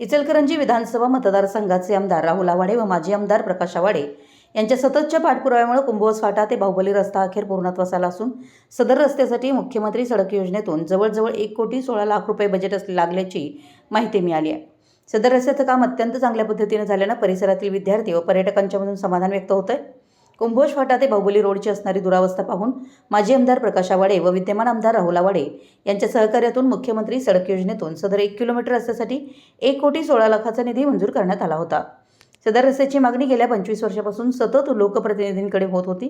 इचलकरंजी विधानसभा मतदारसंघाचे आमदार राहुल आवाडे व माजी आमदार प्रकाश आवाडे यांच्या सततच्या पाठपुराव्यामुळे कुंभवस फाटा ते बाहुबली रस्ता अखेर पूर्णत्वास आला असून सदर रस्त्यासाठी मुख्यमंत्री सडक योजनेतून जवळजवळ एक कोटी सोळा लाख रुपये बजेट लागल्याची माहिती मिळाली आहे. सदर रस्त्याचं काम अत्यंत चांगल्या पद्धतीनं झाल्यानं परिसरातील विद्यार्थी व पर्यटकांच्यामधून समाधान व्यक्त होत आहे कुंभोज फाटा ते बाहुबली रोडची असणारी दुरावस्था पाहून माजी आमदार प्रकाश आवाडे व विद्यमान आमदार राहुल आवाडे यांच्या सहकार्यातून मुख्यमंत्री सडक योजनेतून सदर एक किलोमीटर रस्त्यासाठी एक कोटी सोळा लाखाचा निधी मंजूर करण्यात आला होता. सदर रस्त्याची मागणी गेल्या पंचवीस वर्षापासून सतत लोकप्रतिनिधींकडे होत होती.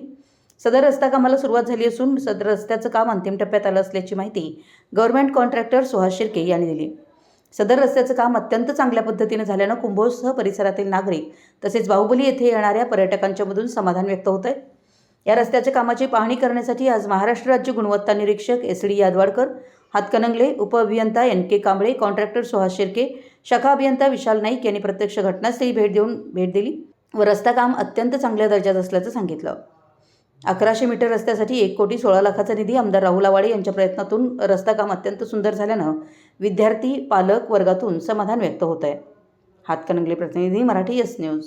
सदर रस्ता कामाला सुरुवात झाली असून सदर रस्त्याचं काम अंतिम टप्प्यात आलं असल्याची माहिती गव्हर्नमेंट कॉन्ट्रॅक्टर सुहास शिर्के यांनी दिली. सदर रस्त्याचं काम अत्यंत चांगल्या पद्धतीने झाल्यानं कुंभोजसह परिसरातील नागरिक तसेच बाहुबली येथे येणाऱ्या पर्यटकांच्यामधून समाधान व्यक्त होत आहे या रस्त्याच्या कामाची पाहणी करण्यासाठी आज महाराष्ट्र राज्य गुणवत्ता निरीक्षक एस डी यादवाडकर हातकणंगले उपअभियंता N K Kamble contractor Suhas Shirke शाखा अभियंता विशाल नाईक यांनी प्रत्यक्ष घटनास्थळी भेट देऊन भेट दिली व रस्ता काम अत्यंत चांगल्या दर्जात असल्याचं सांगितलं. अकराशे मीटर रस्त्यासाठी एक कोटी सोळा लाखाचा निधी आमदार राहुल आवाडे यांच्या प्रयत्नातून रस्ता काम अत्यंत सुंदर झाल्यानं विद्यार्थी पालक वर्गातून समाधान व्यक्त होत आहे हातकणंगले प्रतिनिधी मराठी एस न्यूज.